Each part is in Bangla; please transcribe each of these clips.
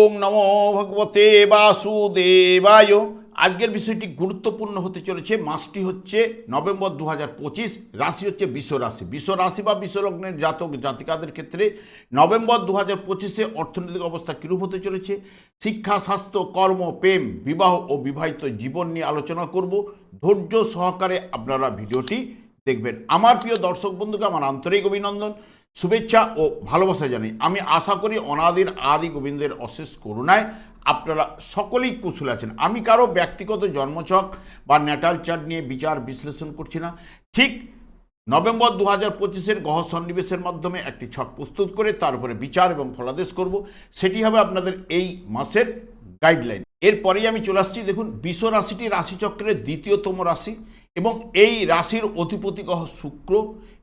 ওং নমো ভগবতে বাসুদেবায়। আজকের বিষয়টি গুরুত্বপূর্ণ হতে চলেছে। মাসটি হচ্ছে নভেম্বর দু হাজার পঁচিশ, রাশি হচ্ছে বিশ্ব রাশি। বিশ্ব রাশি বা বিশ্বলগ্নের জাতক জাতিকাদের ক্ষেত্রে নভেম্বর দু হাজার পঁচিশে অর্থনৈতিক অবস্থা কীরূপ হতে চলেছে? শিক্ষা, স্বাস্থ্য, কর্ম, প্রেম, বিবাহ ও বিবাহিত জীবন নিয়ে আলোচনা করব। ধৈর্য সহকারে আপনারা ভিডিওটি দেখবেন। আমার প্রিয় দর্শক বন্ধুকে আমার আন্তরিক অভিনন্দন। শুভেচ্ছা ও ভালোবাসা জানাই। আমি আশা করি অনাদির আদি গোবিন্দের অশেষ করুণায় আপনারা সকলেই কুশল আছেন। আমি কারও ব্যক্তিগত জন্মছক বা ন্যাটাল চার্ট নিয়ে বিচার বিশ্লেষণ করছি না। ঠিক নভেম্বর দু হাজার পঁচিশের গহ সন্নিবেশের মাধ্যমে একটি ছক প্রস্তুত করে তার উপরে বিচার এবং ফলাদেশ করব। সেটি হবে আপনাদের এই মাসের গাইডলাইন। এরপরেই আমি চলে আসছি, দেখুন, বিশ্ব রাশিটি রাশিচক্রের দ্বিতীয়তম রাশি এবং এই রাশির অধিপতি গ্রহ শুক্র।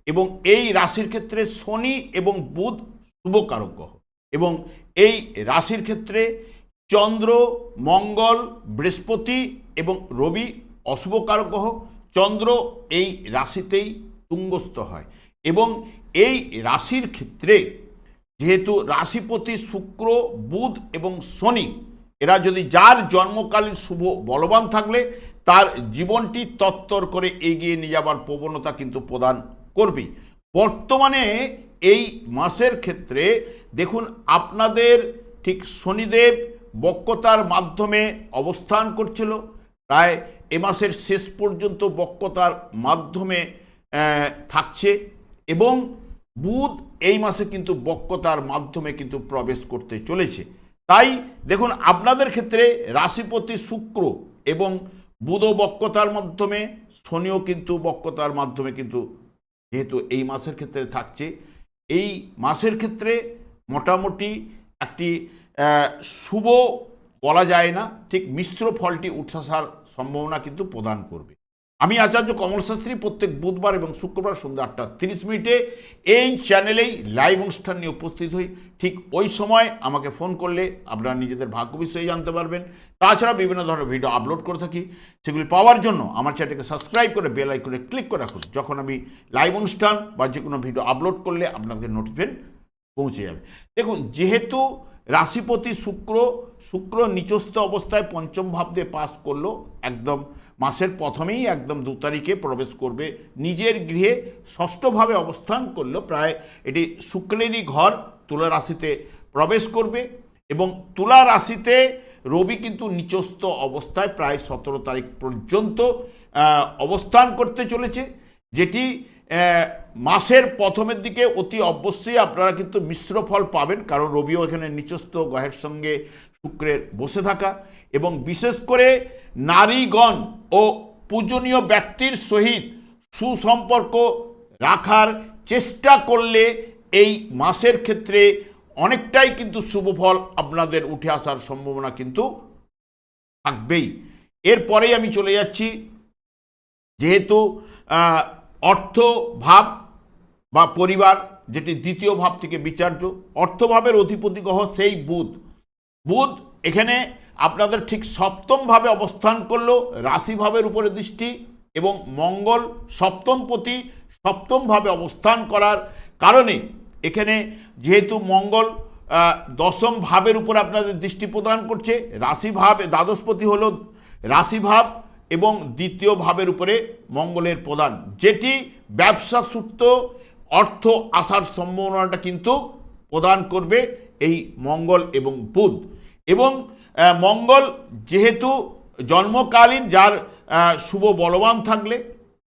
এবং এই রাশির ক্ষেত্রে শনি এবং বুধ শুভকারক গ্রহ। এবং এই রাশির ক্ষেত্রে চন্দ্র, মঙ্গল, বৃহস্পতি এবং রবি অশুভকারক গ্রহ। চন্দ্র এই রাশিতেই তুঙ্গস্থ হয় এবং এই রাশির ক্ষেত্রে যেহেতু রাশিপতি শুক্র, বুধ এবং শনি, এরা যদি যার জন্মকালীন শুভ বলবান থাকলে তার জীবনটি তত্তর করে এগিয়ে নিয়ে যাবার প্রবণতা কিন্তু প্রদান করবে। বর্তমানে এই মাসের ক্ষেত্রে দেখুন, আপনাদের ঠিক শনিদেব বক্রতার মাধ্যমে অবস্থান করছিল। প্রায় এ মাসের শেষ পর্যন্ত বক্রতার মাধ্যমে থাকছে এবং বুধ এই মাসে কিন্তু বক্রতার মাধ্যমে কিন্তু প্রবেশ করতে চলেছে। তাই দেখুন, আপনাদের ক্ষেত্রে রাশিপতি শুক্র এবং বুধ বক্রতার মাধ্যমে, শনিও কিন্তু বক্রতার মাধ্যমে কিন্তু যেহেতু এই মাসের ক্ষেত্রে থাকছে, এই মাসের ক্ষেত্রে মোটামুটি একটি শুভ বলা যায় না, ঠিক মিশ্র ফলটি উঠে সম্ভাবনা কিন্তু প্রদান করবে। আমি আচার্য কমল শাস্ত্রী প্রত্যেক বুধবার এবং শুক্রবার সন্ধ্যা আটটা তিরিশ মিনিটে এই চ্যানেলেই লাইভ অনুষ্ঠান নিয়ে উপস্থিত হই। ঠিক ওই সময় আমাকে ফোন করলে আপনারা নিজেদের ভাগ্য বিষয়ে জানতে পারবেন। তাছাড়া বিভিন্ন ধরনের ভিডিও আপলোড করে থাকি। সেগুলি পাওয়ার জন্য আমার চ্যানেলকে সাবস্ক্রাইব করে বেল আইকনে ক্লিক করে রাখুন। যখন আমি লাইভ অনুষ্ঠান বা যে কোনো ভিডিও আপলোড করলে আপনাদের নোটিফিকেশন পৌঁছে যাবে। দেখুন, যেহেতু রাশিপতি শুক্র শুক্র নিচস্থ অবস্থায় পঞ্চম ভাব দিয়ে পাস করল, একদম মাসের প্রথমেই একদম দু তারিখে প্রবেশ করবে। নিজের গৃহে ষষ্ঠভাবে অবস্থান করল প্রায় এটি শুক্লেরই ঘর, তুলা রাশিতে প্রবেশ করবে এবং তুলা রাশিতে রবি কিন্তু নিচস্থ অবস্থায় প্রায় সতেরো তারিখ পর্যন্ত অবস্থান করতে চলেছে। যেটি মাসের প্রথমের দিকে অতি অবশ্যই আপনারা কিন্তু মিশ্র ফল পাবেন, কারণ রবিও এখানে নিচস্থ, গ্রহের সঙ্গে শুক্রের বসে থাকা এবং বিশেষ করে নারীগণ ও পূজনীয় ব্যক্তির সহিত সুসম্পর্ক রাখার চেষ্টা করলে এই মাসের ক্ষেত্রে অনেকটাই কিন্তু শুভ ফল আপনাদের উঠে আসার সম্ভাবনা কিন্তু থাকবেই। এরপরেই আমি চলে যাচ্ছি। যেহেতু অর্থ ভাব বা পরিবার যেটি দ্বিতীয় ভাব থেকে বিচার্য, অর্থভাবের অধিপতি গ্রহ সেই বুধ। বুধ এখানে আপনাদের ঠিক সপ্তমভাবে অবস্থান করল রাশিভাবের উপরে দৃষ্টি এবং মঙ্গল সপ্তম সপ্তমপতি সপ্তমভাবে অবস্থান করার কারণে এখানে যেহেতু মঙ্গল দশম ভাবের উপর আপনাদের দৃষ্টি প্রদান করছে, রাশিভাব দ্বাদশপতি হলো রাশিভাব এবং দ্বিতীয় ভাবের উপরে মঙ্গলের প্রদান। যেটি ব্যবসা সূত্র অর্থ আসার সম্ভাবনাটা কিন্তু প্রদান করবে এই মঙ্গল এবং বুধ। এবং মঙ্গল যেহেতু জন্মকালীন, যার শুভ বলবান থাকলে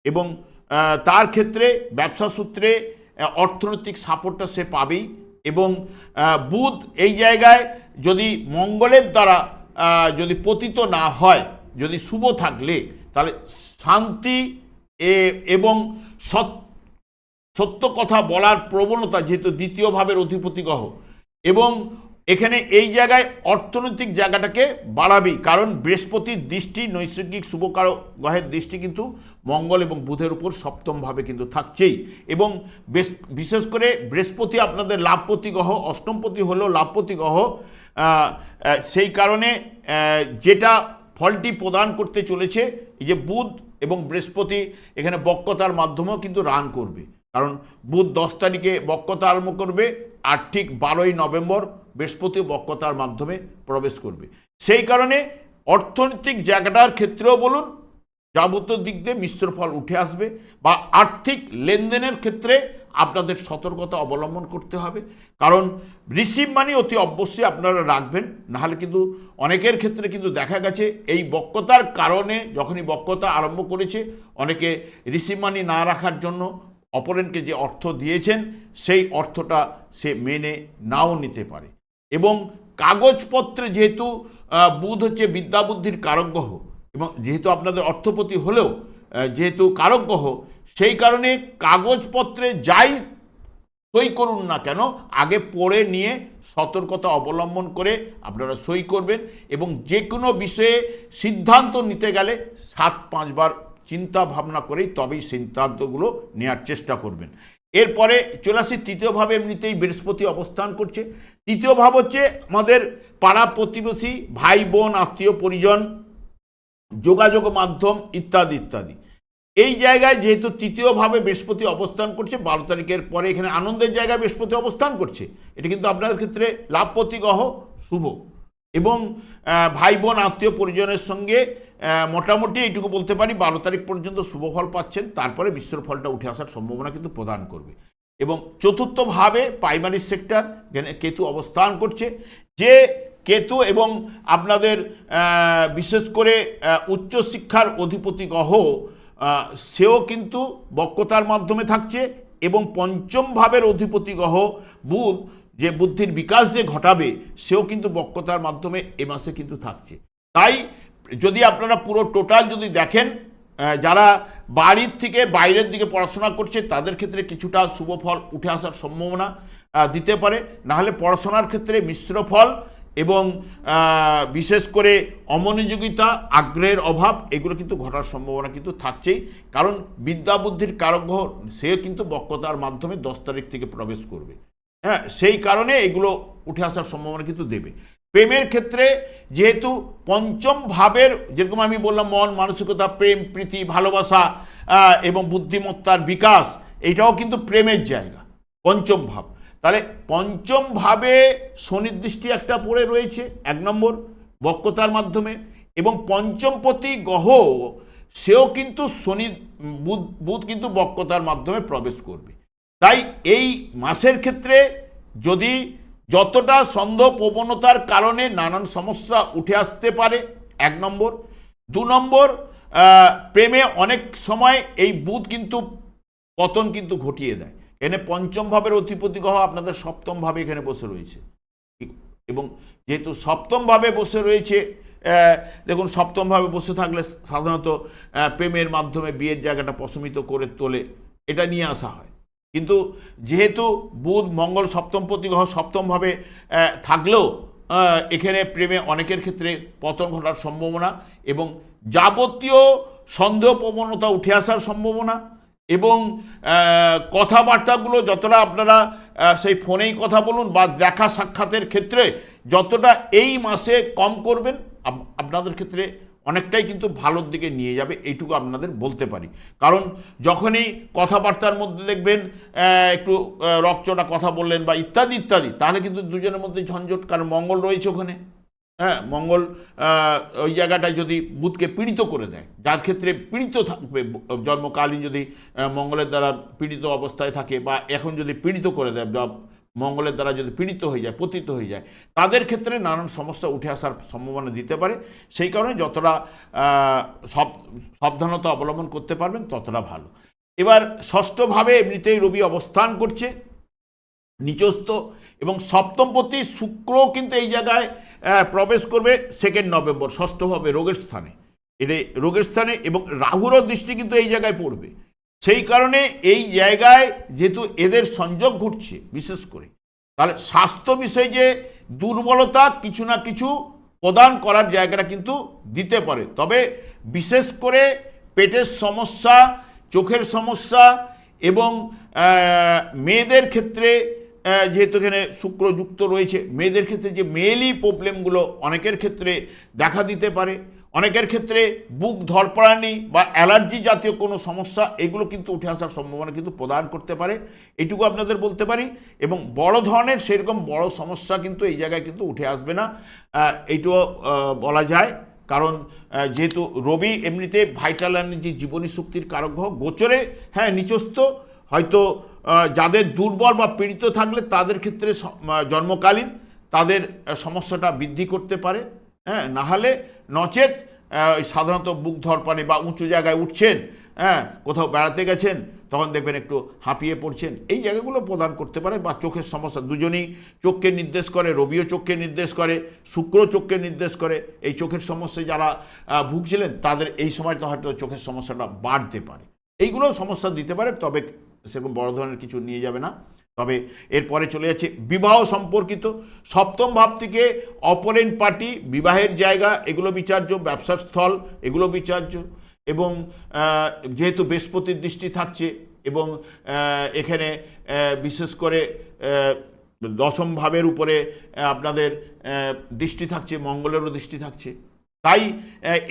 এবং তার ক্ষেত্রে ব্যবসা সূত্রে অর্থনৈতিক সাপোর্টটা সে পাবেই এবং বুধ এই জায়গায় যদি মঙ্গলের দ্বারা যদি পতিত না হয়, যদি শুভ থাকলে, তাহলে শান্তি এবং সত্য কথা বলার প্রবণতা যেহেতু দ্বিতীয় ভাবের অধিপতি গ্রহ এবং এখানে এই জায়গায় অর্থনৈতিক জায়গাটাকে বাড়াবেই, কারণ বৃহস্পতির দৃষ্টি, নৈসর্গিক শুভকারক গ্রহের দৃষ্টি কিন্তু মঙ্গল এবং বুধের উপর সপ্তমভাবে কিন্তু থাকছেই। এবং বিশেষ করে বৃহস্পতি আপনাদের লাভপতি গ্রহ, অষ্টমপতি হলো লাভপতি গ্রহ সেই কারণে যেটা ফলটি প্রদান করতে চলেছে, এই যে বুধ এবং বৃহস্পতি এখানে বক্রতার মাধ্যমেও কিন্তু রান করবে। কারণ বুধ দশ তারিখে বক্রতা আরম্ভ করবে, আর ঠিক বারোই নভেম্বর বৃহস্পতি বক্রতার মাধ্যমে প্রবেশ করবে। সেই কারণে অর্থনৈতিক জায়গাটার ক্ষেত্রেও বলুন, যাবতীয় দিক দিয়ে মিশ্র ফল উঠে আসবে বা আর্থিক লেনদেনের ক্ষেত্রে আপনাদের সতর্কতা অবলম্বন করতে হবে। কারণ রিসিভ মানি অতি অবশ্যই আপনারা রাখবেন, নাহলে কিন্তু অনেকের ক্ষেত্রে কিন্তু দেখা গেছে এই বক্রতার কারণে যখনই বক্রতা আরম্ভ করেছে, অনেকে রিসিভ মানি না রাখার জন্য অপরেনকে যে অর্থ দিয়েছেন, সেই অর্থটা সে মেনে নাও নিতে পারে। এবং কাগজপত্রে যেহেতু বুধ হচ্ছে বিদ্যাবুদ্ধির কারকগ্রহ এবং যেহেতু আপনাদের অর্থপতি হলেও যেহেতু কারকগ্রহ সেই কারণে কাগজপত্রে যাই সই করুন না কেন, আগে পড়ে নিয়ে সতর্কতা অবলম্বন করে আপনারা সই করবেন এবং যে কোনো বিষয়ে সিদ্ধান্ত নিতে গেলে সাত পাঁচবার চিন্তা ভাবনা করেই তবেই সিদ্ধান্তগুলো নেওয়ার চেষ্টা করবেন। এরপরে চলে আসি তৃতীয়ভাবে এমনিতেই বৃহস্পতি অবস্থান করছে। তৃতীয় ভাব হচ্ছে আমাদের পাড়া প্রতিবেশী, ভাই, বোন, আত্মীয়, পরিজন, যোগাযোগ মাধ্যম ইত্যাদি ইত্যাদি। এই জায়গায় যেহেতু তৃতীয়ভাবে বৃহস্পতি অবস্থান করছে, বারো তারিখের পরে এখানে আনন্দের জায়গায় বৃহস্পতি অবস্থান করছে। এটা কিন্তু আপনাদের ক্ষেত্রে লাভপতি গ্রহ শুভ। এবং ভাই, বোন, আত্মীয়, পরিজনের সঙ্গে মোটামুটি এইটুকু বলতে পারি, বারো তারিখ পর্যন্ত শুভ ফল পাচ্ছেন, তারপরে মিশ্র ফলটা উঠে আসার সম্ভাবনা কিন্তু প্রদান করবে। এবং চতুর্থভাবে প্রাইমারি সেক্টর কেতু অবস্থান করছে, যে কেতু এবং আপনাদের বিশেষ করে উচ্চশিক্ষার অধিপতি গ্রহ সেও কিন্তু বক্রতার মাধ্যমে থাকছে এবং পঞ্চম ভাবের অধিপতি গ্রহ বুধ, যে বুদ্ধির বিকাশ যে ঘটাবে, সেও কিন্তু বক্রতার মাধ্যমে এ মাসে কিন্তু থাকছে। তাই যদি আপনারা পুরো টোটাল যদি দেখেন যারা বাড়ির থেকে বাইরের দিকে পড়াশোনা করছে, তাদের ক্ষেত্রে কিছুটা শুভ ফল উঠে আসার সম্ভাবনা দিতে পারে। নাহলে পড়াশোনার ক্ষেত্রে মিশ্র ফল এবং বিশেষ করে অমনোযোগিতা, আগ্রহের অভাব, এগুলো কিন্তু ঘটার সম্ভাবনা কিন্তু থাকছেই। কারণ বিদ্যা বুদ্ধির কারকগ্রহ সে কিন্তু বক্রতার মাধ্যমে দশ তারিখ থেকে প্রবেশ করবে। হ্যাঁ সেই কারণে এগুলো উঠে আসার সম্ভাবনা কিন্তু দেবে। প্রেমের ক্ষেত্রে যেহেতু পঞ্চম ভাবের, যেরকম আমি বললাম, মন, মানসিকতা, প্রেম, প্রীতি, ভালোবাসা এবং বুদ্ধিমত্তার বিকাশ এইটাও কিন্তু প্রেমের জায়গা, পঞ্চম ভাব। তাহলে পঞ্চম ভাবে শনির দৃষ্টি একটা পড়ে রয়েছে, এক নম্বর বক্রতার মাধ্যমে, এবং পঞ্চমপতি গ্রহ সেও কিন্তু শনি, বুধ বুধ কিন্তু বক্রতার মাধ্যমে প্রবেশ করবে। তাই এই মাসের ক্ষেত্রে যদি যতটা সন্দেহ প্রবণতার কারণে নানান সমস্যা উঠে আসতে পারে, এক নম্বর। দু নম্বর প্রেমে অনেক সময় এই বুধ কিন্তু পতন কিন্তু ঘটিয়ে দেয়। এখানে পঞ্চম ভাবের অধিপতি গ্রহ আপনাদের সপ্তম ভাবে এখানে বসে রয়েছে। এবং যেহেতু সপ্তমভাবে বসে রয়েছে দেখুন সপ্তমভাবে বসে থাকলে সাধারণত প্রেমের মাধ্যমে বিয়ের জায়গাটা প্রশমিত করে তোলে। এটা নিয়ে আসা হয়। কিন্তু যেহেতু বুধ, মঙ্গল সপ্তমপতি গ্রহ সপ্তমভাবে থাকলেও এখানে প্রেমে অনেকের ক্ষেত্রে পতন ঘটার সম্ভাবনা এবং যাবতীয় সন্দেহ প্রবণতা উঠে আসার সম্ভাবনা এবং কথাবার্তাগুলো যতটা আপনারা সেই ফোনেই কথা বলুন বা দেখা সাক্ষাতের ক্ষেত্রে যতটা এই মাসে কম করবেন আপনাদের ক্ষেত্রে অনেকটাই কিন্তু ভালোর দিকে নিয়ে যাবে, এইটুকু আপনাদের বলতে পারি। কারণ যখনই কথাবার্তার মধ্যে দেখবেন একটু রকচটা কথা বললেন বা ইত্যাদি ইত্যাদি, তাহলে কিন্তু দুজনের মধ্যে ঝঞ্ঝট, কারণ মঙ্গল রয়েছে ওখানে। হ্যাঁ মঙ্গল ওই জায়গাটায় যদি বুধকে পীড়িত করে দেয়, যার ক্ষেত্রে পীড়িত থাকবে, জন্মকালীন যদি মঙ্গলের দ্বারা পীড়িত অবস্থায় থাকে বা এখন যদি পীড়িত করে দেয় মঙ্গলের দ্বারা যদি পীড়িত হয়ে যায়, পতিত হয়ে যায়, তাদের ক্ষেত্রে নানান সমস্যা উঠে আসার সম্ভাবনা দিতে পারে। সেই কারণে যতটা সব, সাবধানতা অবলম্বন করতে পারবেন, ততটা ভালো। এবার ষষ্ঠভাবে এমনিতেই রবি অবস্থান করছে, নিচস্থ এবং সপ্তমপতি শুক্র কিন্তু এই জায়গায় প্রবেশ করবে সেকেন্ড নভেম্বর, ষষ্ঠভাবে রোগের স্থানে। এটা রোগের স্থানে এবং রাহুরও দৃষ্টি কিন্তু এই জায়গায় পড়বে। সেই কারণে এই জায়গায় যেহেতু এদের সংযোগ ঘটছে, বিশেষ করে। তাহলে স্বাস্থ্য বিষয়ে যে দুর্বলতা কিছু না কিছু প্রদান করার জায়গাটা কিন্তু দিতে পারে। তবে বিশেষ করে পেটের সমস্যা, চোখের সমস্যা এবং মেয়েদের ক্ষেত্রে যেহেতু এখানে শুক্র যুক্ত রয়েছে, মেয়েদের ক্ষেত্রে যে মেয়েলি প্রবলেমগুলো অনেকের ক্ষেত্রে দেখা দিতে পারে। অনেকের ক্ষেত্রে বুক ধরপড়ানি বা অ্যালার্জি জাতীয় কোনো সমস্যা এগুলো কিন্তু উঠে আসার সম্ভাবনা কিন্তু প্রদান করতে পারে। এটুকু আপনাদের বলতে পারি এবং বড় ধরনের সেরকম বড় সমস্যা কিন্তু এই জায়গায় কিন্তু উঠে আসবে না। আহ, এইটুকু বলা যায়। কারণ যেহেতু রবি এমনিতে ভাইটাল এনার্জি জীবনী শক্তির কারক গ্রহ গোচরে হ্যাঁ নিচস্থ। হয়তো যাদের দুর্বল বা পীড়িত থাকলে তাদের ক্ষেত্রে জন্মকালীন তাদের সমস্যাটা বৃদ্ধি করতে পারে। হ্যাঁ নাহলে নচেত সাধারণত বুক ধরপানে বা উঁচু জায়গায় উঠছেন হ্যাঁ কোথাও বেড়াতে গেছেন, তখন দেখবেন একটু হাঁপিয়ে পড়ছেন। এই জায়গাগুলো প্রদান করতে পারে বা চোখের সমস্যা দুজনেই চোখকে নির্দেশ করে রবিও চোখকে নির্দেশ করে শুক্র চোখকে নির্দেশ করে। এই চোখের সমস্যায় যারা ভুগছিলেন, তাদের এই সময়টা হয়তো চোখের সমস্যাটা বাড়তে পারে। এইগুলো সমস্যা দিতে পারে, তবে সেরকম বড় ধরনের কিছু নিয়ে যাবে না। তবে এরপরে চলে যাচ্ছে বিবাহ সম্পর্কিত। সপ্তম ভাব থেকে অপরেন্ট পার্টি, বিবাহের জায়গা, এগুলো বিচার্য, ব্যবসার স্থল, এগুলো বিচার্য এবং যেহেতু বৃহস্পতির দৃষ্টি থাকছে এবং এখানে বিশেষ করে দশম ভাবের উপরে আপনাদের দৃষ্টি থাকছে, মঙ্গলেরও দৃষ্টি থাকছে। তাই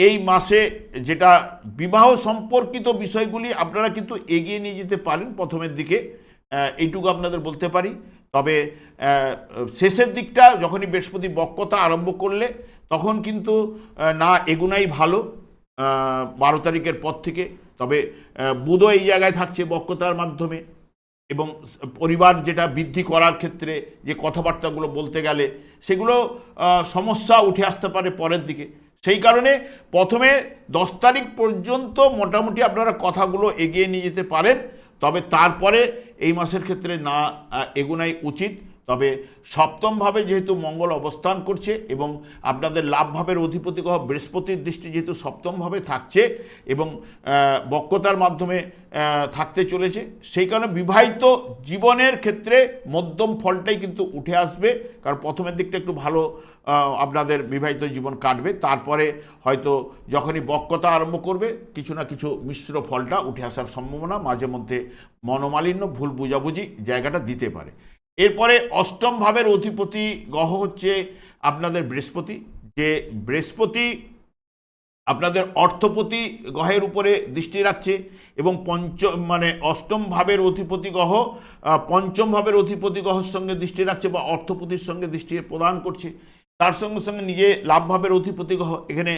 এই মাসে যেটা বিবাহ সম্পর্কিত বিষয়গুলি আপনারা কিন্তু এগিয়ে নিয়ে যেতে পারেন প্রথমের দিকে। এইটুকু আপনাদের বলতে পারি। তবে শেষের দিকটা যখনই বৃহস্পতি বক্রতা আরম্ভ করলে, তখন কিন্তু না এগুনাই ভালো বারো তারিখের পর থেকে। তবে বুধও এই জায়গায় থাকছে বক্রতার মাধ্যমে এবং পরিবার যেটা বৃদ্ধি করার ক্ষেত্রে যে কথাবার্তাগুলো বলতে গেলে, সেগুলো সমস্যা উঠে আসতে পারে পরের দিকে। সেই কারণে প্রথমে দশ তারিখ পর্যন্ত মোটামুটি আপনারা কথাগুলো এগিয়ে নিয়ে যেতে পারেন। তবে তারপরে এই মাসের ক্ষেত্রে না এগোনাই উচিত। তবে সপ্তমভাবে যেহেতু মঙ্গল অবস্থান করছে এবং আপনাদের লাভভাবের অধিপতি গ্রহ বৃহস্পতির দৃষ্টি যেহেতু সপ্তমভাবে থাকছে এবং বক্রতার মাধ্যমে থাকতে চলেছে, সেই কারণে বিবাহিত জীবনের ক্ষেত্রে মধ্যম ফলটাই কিন্তু উঠে আসবে। কারণ প্রথমের দিকটা একটু ভালো আপনাদের বিবাহিত জীবন কাটবে। তারপরে হয়তো যখনই বক্রতা আরম্ভ করবে, কিছু না কিছু মিশ্র ফলটা উঠে আসার সম্ভাবনা, মাঝে মধ্যে মনোমালিন্য, ভুল বুঝাবুঝি জায়গাটা দিতে পারে। এরপরে অষ্টম ভাবের অধিপতি গ্রহ হচ্ছে আপনাদের বৃহস্পতি। যে বৃহস্পতি আপনাদের অর্থপতি গ্রহের উপরে দৃষ্টি রাখছে এবং পঞ্চ মানে অষ্টম ভাবের অধিপতি গ্রহ পঞ্চম ভাবের অধিপতি গ্রহের সঙ্গে দৃষ্টি রাখছে বা অর্থপতির সঙ্গে দৃষ্টি প্রদান করছে। তার সঙ্গে সঙ্গে নিজে লাভ ভাবের অধিপতি এখানে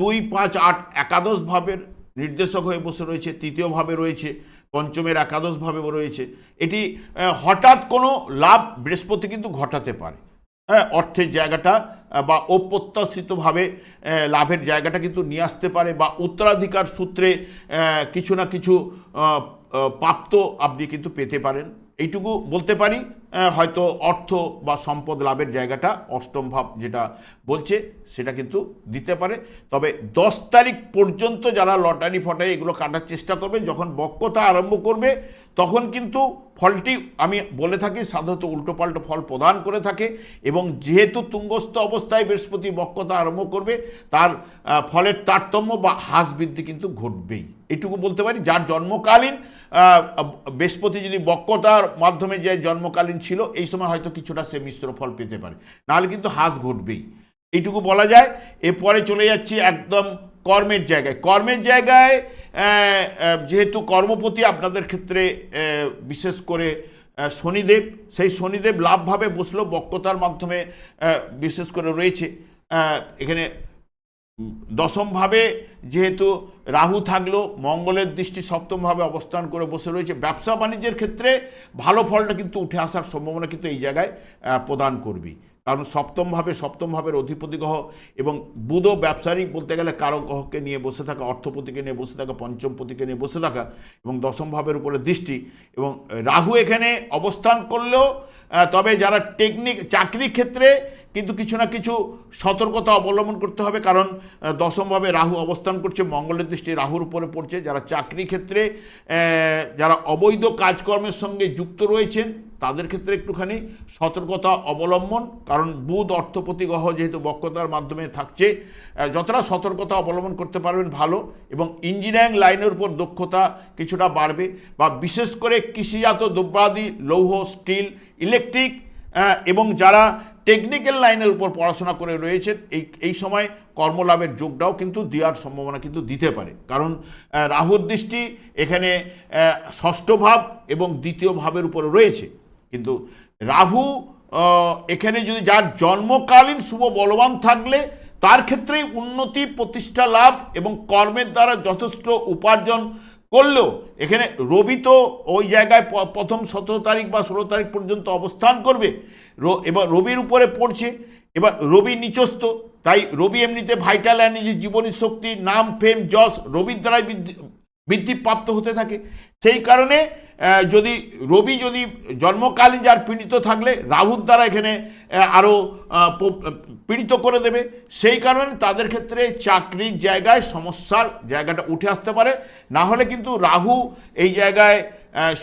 দুই পাঁচ আট একাদশ ভাবের নির্দেশক হয়ে বসে রয়েছে, তৃতীয় ভাবে রয়েছে, পঞ্চমের একাদশ ভাবে রয়েছে। এটি হঠাৎ কোনো লাভ বৃহস্পতি কিন্তু ঘটাতে পারে। হ্যাঁ অর্থের জায়গাটা বা অপ্রত্যাশিতভাবে লাভের জায়গাটা কিন্তু নিয়ে আসতে পারে, বা উত্তরাধিকার সূত্রে কিছু না কিছু প্রাপ্ত আপনি কিন্তু পেতে পারেন। এইটুকু বলতে পারি হয়তো অর্থ বা সম্পদ লাভের জায়গাটা অষ্টম ভাব যেটা বলছে সেটা কিন্তু দিতে পারে। তবে দশ তারিখ পর্যন্ত যারা লটারি ফটারি এগুলো কাটার চেষ্টা করবে, যখন বক্রতা আরম্ভ করবে, তখন কিন্তু ফলটি আমি বলে থাকি, সাধারণত উল্টোপাল্টো ফল প্রদান করে থাকে এবং যেহেতু তুঙ্গস্থ অবস্থায় বৃহস্পতি বক্রতা আরম্ভ করবে, তার ফলের তারতম্য বা হ্রাস বৃদ্ধি কিন্তু ঘটবেই। এটুকু বলতে পারি, যার জন্মকালীন বৃহস্পতি যদি বক্রতার মাধ্যমে যে জন্মকালীন ছিল, এই সময় হয়তো কিছুটা সে মিশ্র ফল পেতে পারে। নাহলে কিন্তু হ্রাস ঘটবেই। এইটুকু বলা যায়, এরপরে চলে যাচ্ছি একদম কর্মের জায়গায়। কর্মের জায়গায় যেহেতু কর্মপতি আপনাদের ক্ষেত্রে বিশেষ করে শনিদেব, সেই শনিদেব লাভভাবে বসল, বক্রতার মাধ্যমে বিশেষ করে রয়েছে। এখানে দশমভাবে যেহেতু রাহু থাকল, মঙ্গলের দৃষ্টি সপ্তমভাবে অবস্থান করে বসে রয়েছে। ব্যবসা বাণিজ্যের ক্ষেত্রে ভালো ফলটা কিন্তু উঠে আসার সম্ভাবনা কিন্তু এই জায়গায় প্রদান করবি। কারণ সপ্তমভাবে সপ্তমভাবের অধিপতি গ্রহ এবং বুধ ব্যবসায়িক বলতে গেলে কারক গ্রহকে নিয়ে বসে থাকা, অর্থপতিকে নিয়ে বসে থাকা, পঞ্চমপতিকে নিয়ে বসে থাকা এবং দশম ভাবের উপরে দৃষ্টি এবং রাহু এখানে অবস্থান করলেও তবে যারা টেকনিক, চাকরির ক্ষেত্রে কিন্তু কিছু না কিছু সতর্কতা অবলম্বন করতে হবে, কারণ দশমভাবে রাহু অবস্থান করছে, মঙ্গলের দৃষ্টি রাহুর উপরে পড়ছে। যারা চাকরি ক্ষেত্রে যারা অবৈধ কাজকর্মের সঙ্গে যুক্ত রয়েছেন, তাদের ক্ষেত্রে একটুখানি সতর্কতা অবলম্বন, কারণ বুধ অর্থপতি গ্রহ যেহেতু বক্রতার মাধ্যমে থাকছে যতটা সতর্কতা অবলম্বন করতে পারবেন ভালো, এবং ইঞ্জিনিয়ারিং লাইনের উপর দক্ষতা কিছুটা বাড়বে, বা বিশেষ করে কৃষিজাত দ্রব্যাদি, লৌহ, স্টিল, ইলেকট্রিক এবং যারা টেকনিক্যাল লাইনের উপর পড়াশোনা করে রয়েছেন। এই এই সময় কর্মলাভের যোগটাও কিন্তু দেওয়ার সম্ভাবনা কিন্তু দিতে পারে। কারণ রাহুর দৃষ্টি এখানে ষষ্ঠ ভাব এবং দ্বিতীয় ভাবের উপরে রয়েছে। কিন্তু রাহু এখানে যদি যার জন্মকালীন শুভ বলবান থাকলে তার ক্ষেত্রেই উন্নতি, প্রতিষ্ঠা লাভ এবং কর্মের দ্বারা যথেষ্ট উপার্জন করলেও এখানে রবি তো ওই জায়গায় প্রথম সতেরো তারিখ বা ষোলো তারিখ পর্যন্ত অবস্থান করবে। এবার রবির উপরে পড়ছে, এবার রবি নিচস্ত তাই রবি এমনিতে ভাইটাল এনার্জি জীবনী শক্তি, নাম ফেম যশ, রবির দ্বারাই বৃদ্ধি বৃদ্ধিপ্রাপ্ত হতে থাকে। সেই কারণে যদি রবি যদি জন্মকালীন যার পীড়িত থাকলে, রাহুর দ্বারা এখানে আরও পীড়িত করে দেবে। সেই কারণে তাদের ক্ষেত্রে চাকরির জায়গায় সমস্যার জায়গাটা উঠে আসতে পারে। না হলে কিন্তু রাহু এই জায়গায়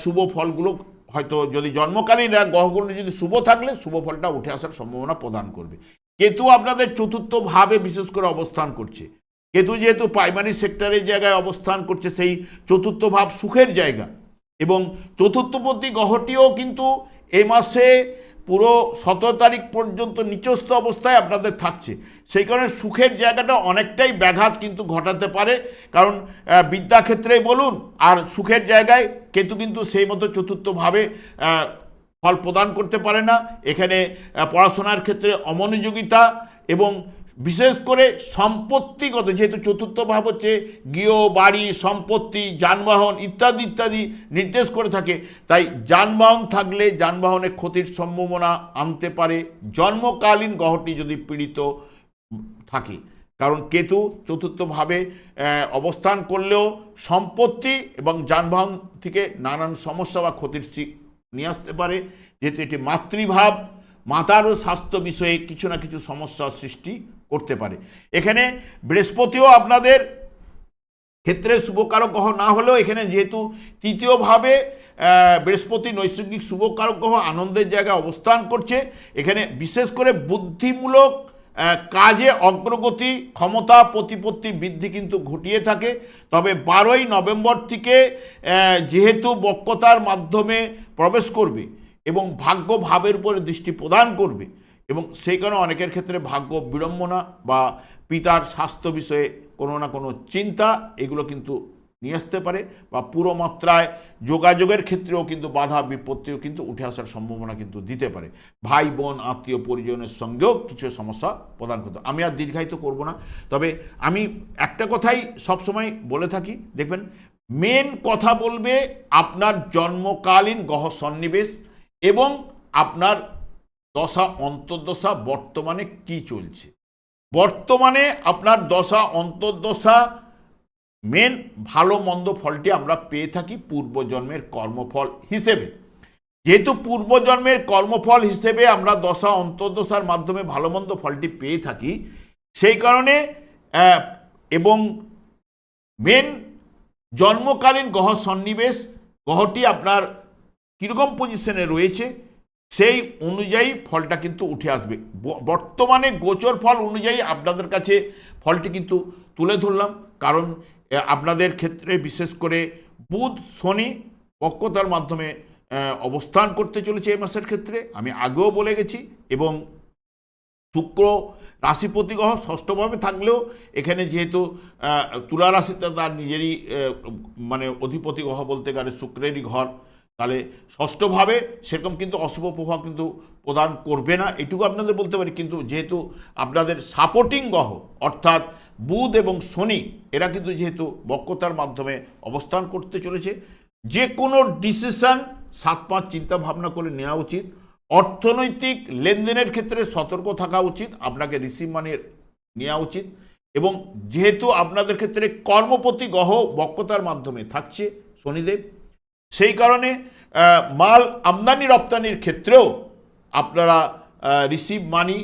শুভ ফলগুলো হয়তো যদি জন্মকালীন গ্রহগুলো যদি শুভ থাকলে শুভ ফলটা উঠে আসার সম্ভাবনা প্রদান করবে। কেতু আপনাদের চতুর্থ ভাবে বিশেষ করে অবস্থান করছে। কেতু যেহেতু প্রাইমারি সেক্টরের জায়গায় অবস্থান করছে সেই চতুর্থ ভাব সুখের জায়গা। এবং চতুর্থপতি গ্রহটিও কিন্তু এ মাসে পুরো সতেরো তারিখ পর্যন্ত নিচস্থ অবস্থায় আপনাদের থাকছে। সেই কারণে সুখের জায়গাটা অনেকটাই ব্যাঘাত কিন্তু ঘটাতে পারে। কারণ আহ, বিদ্যাক্ষেত্রে বলুন আর সুখের জায়গায় কেতু কিন্তু সেই মতো চতুর্থভাবে ফল প্রদান করতে পারে না। এখানে পড়াশোনার ক্ষেত্রে অমনোযোগিতা এবং বিশেষ করে সম্পত্তিগত, যেহেতু চতুর্থ ভাব হচ্ছে, গৃহ, বাড়ি, সম্পত্তি, যানবাহন ইত্যাদি ইত্যাদি নির্দেশ করে থাকে। তাই যানবাহন থাকলে যানবাহনের ক্ষতির সম্ভাবনা আনতে পারে। জন্মকালীন গ্রহটি যদি পীড়িত থাকে। কারণ কেতু চতুর্থভাবে অবস্থান করলেও সম্পত্তি এবং যানবাহন থেকে নানান সমস্যা বা ক্ষতির নিয়ে আসতে পারে। যেহেতু এটি মাতৃভাব, মাতারও স্বাস্থ্য বিষয়ে কিছু না কিছু সমস্যার সৃষ্টি করতে পারে। এখানে বৃহস্পতিও আপনাদের ক্ষেত্রে শুভকারক গ্রহ না হলেও এখানে যেহেতু তৃতীয়ভাবে বৃহস্পতি নৈসর্গিক শুভকারক গ্রহ আনন্দের জায়গায় অবস্থান করছে, এখানে বিশেষ করে বুদ্ধিমূলক কাজে অগ্রগতি, ক্ষমতা, প্রতিপত্তি বৃদ্ধি কিন্তু ঘটিয়ে থাকে। তবে বারোই নভেম্বর থেকে যেহেতু বক্রতার মাধ্যমে প্রবেশ করবে এবং ভাগ্য ভাবের উপরে দৃষ্টি প্রদান করবে এবং সেই কারণে অনেকের ক্ষেত্রে ভাগ্য বিড়ম্বনা বা পিতার স্বাস্থ্য বিষয়ে কোনো না কোনো চিন্তা, এগুলো কিন্তু নিয়ে আসতে পারে বা পুরো মাত্রায় যোগাযোগের ক্ষেত্রেও কিন্তু বাধা বিপত্তিও কিন্তু উঠে আসার সম্ভাবনা কিন্তু দিতে পারে। ভাই, বোন, আত্মীয়, পরিজনের সঙ্গেও কিছু সমস্যা প্রদান করতে আমি আর দীর্ঘায়িত করব না। তবে আমি একটা কথাই সবসময় বলে থাকি, দেখবেন মেন কথা বলবে আপনার জন্মকালীন গ্রহ সন্নিবেশ এবং আপনার দশা, অন্তর্দশা, বর্তমানে কি চলছে। বর্তমানে আপনার দশা, অন্তর্দশা মেন ভালো মন্দ ফলটি আমরা পেয়ে থাকি পূর্বজন্মের কর্মফল হিসেবে। যেহেতু পূর্বজন্মের কর্মফল হিসেবে আমরা দশা অন্তর্দশার মাধ্যমে ভালো মন্দ ফলটি পেয়ে থাকি, সেই কারণে এবং মেন জন্মকালীন গ্রহ সন্নিবেশ গ্রহটি আপনার কীরকম পজিশনে রয়েছে, সেই অনুযায়ী ফলটা কিন্তু উঠে আসবে। বর্তমানে গোচর ফল অনুযায়ী আপনাদের কাছে ফলটি কিন্তু তুলে ধরলাম, কারণ আপনাদের ক্ষেত্রে বিশেষ করে বুধ, শনি পক্ষতার মাধ্যমে অবস্থান করতে চলেছে এই মাসের ক্ষেত্রে। আমি আগেও বলে গেছি, এবং শুক্র রাশিপতি গ্রহ ষষ্ঠভাবে থাকলেও এখানে যেহেতু তুলা রাশিতে তার নিজেরই মানে অধিপতি গ্রহ বলতে গেলে শুক্রেরই ঘর। তাহলে ষষ্ঠভাবে সেরকম কিন্তু অশুভ প্রভাব কিন্তু প্রদান করবে না, এটুকু আপনাদের বলতে পারি। কিন্তু যেহেতু আপনাদের সাপোর্টিং গ্রহ, অর্থাৎ বুধ এবং শনি, এরা কিন্তু যেহেতু বক্রতার মাধ্যমে অবস্থান করতে চলেছে যে কোনো ডিসিশন সাত পাঁচ চিন্তা ভাবনা করে নেওয়া উচিত। অর্থনৈতিক লেনদেনের ক্ষেত্রে সতর্ক থাকা উচিত, আপনাকে রিসিভ মানি নেওয়া উচিত এবং যেহেতু আপনাদের ক্ষেত্রে কর্মপতি গ্রহ বক্রতার মাধ্যমে থাকছে শনিদেব, সেই কারণে মাল আমদানি রপ্তানির ক্ষেত্রেও আপনারা রিসিভ মানি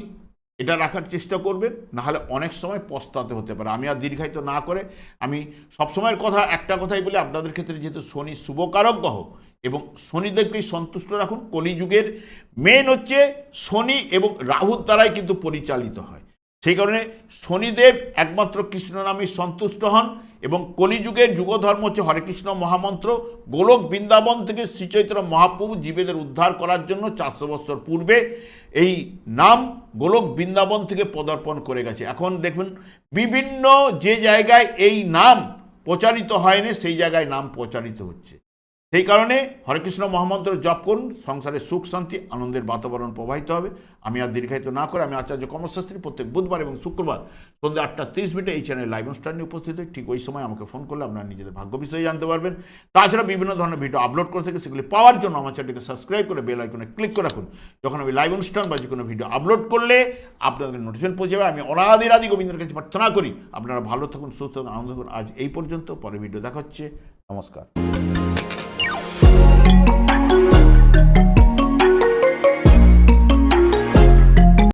এটা রাখার চেষ্টা করবেন, নাহলে অনেক সময় পস্তাতে হতে পারে। আমি আর দীর্ঘায়িত না করে, আমি সবসময়ের কথা, একটা কথাই বলি, আপনাদের ক্ষেত্রে যেহেতু শনি শুভকারক গ্রহ এবং শনিদেবকেই সন্তুষ্ট রাখুন, কলিযুগের মেন হচ্ছে শনি এবং রাহুর দ্বারাই কিন্তু পরিচালিত হয়। সেই কারণে শনিদেব একমাত্র কৃষ্ণ নামে সন্তুষ্ট হন এবং কলিযুগের যুগধর্ম হচ্ছে হরেকৃষ্ণ মহামন্ত্র। গোলক বৃন্দাবন থেকে শ্রীচৈত্র মহাপ্রভু জীবেদের উদ্ধার করার জন্য চারশো বছর পূর্বে এই নাম গোলক বৃন্দাবন থেকে পদার্পণ করে গেছে। এখন দেখুন, বিভিন্ন যে জায়গায় এই নাম প্রচারিত হয়নি, সেই জায়গায় নাম প্রচারিত হচ্ছে। সেই কারণে হরেকৃষ্ণ মহামন্ত্র জপ করুন, সংসারে সুখ, শান্তি, আনন্দের বাতাবরণ প্রবাহিত হবে। আমি আর দীর্ঘায়িত না করে আমি আচার্য কমলশাস্ত্রী প্রত্যেক বুধবার এবং শুক্রবার সন্ধ্যা আটটা তিরিশ মিনিটে এই চ্যানেল লাইভ অনুষ্ঠান নিয়ে উপস্থিত হই। ঠিক ওই সময় আমাকে ফোন করলে আপনারা নিজেদের ভাগ্য বিষয়ে জানতে পারবেন। তাছাড়া বিভিন্ন ধরনের ভিডিও আপলোড করে থেকে সেগুলি পাওয়ার জন্য আমার চ্যানেলকে সাবস্ক্রাইব করে বেল আইকনে ক্লিক করে রাখুন। যখন আমি লাইভ অনুষ্ঠান বা যে কোনো ভিডিও আপলোড করলে আপনাদের নোটিফিকেশন পৌঁছে যাবে। আমি অনাদির আদি গোবিন্দের কাছে প্রার্থনা করি। আপনারা ভালো থাকুন, সুস্থ থাকুন, আনন্দ থাকুন। আজ এই পর্যন্ত। পরে ভিডিও দেখা হচ্ছে। নমস্কার।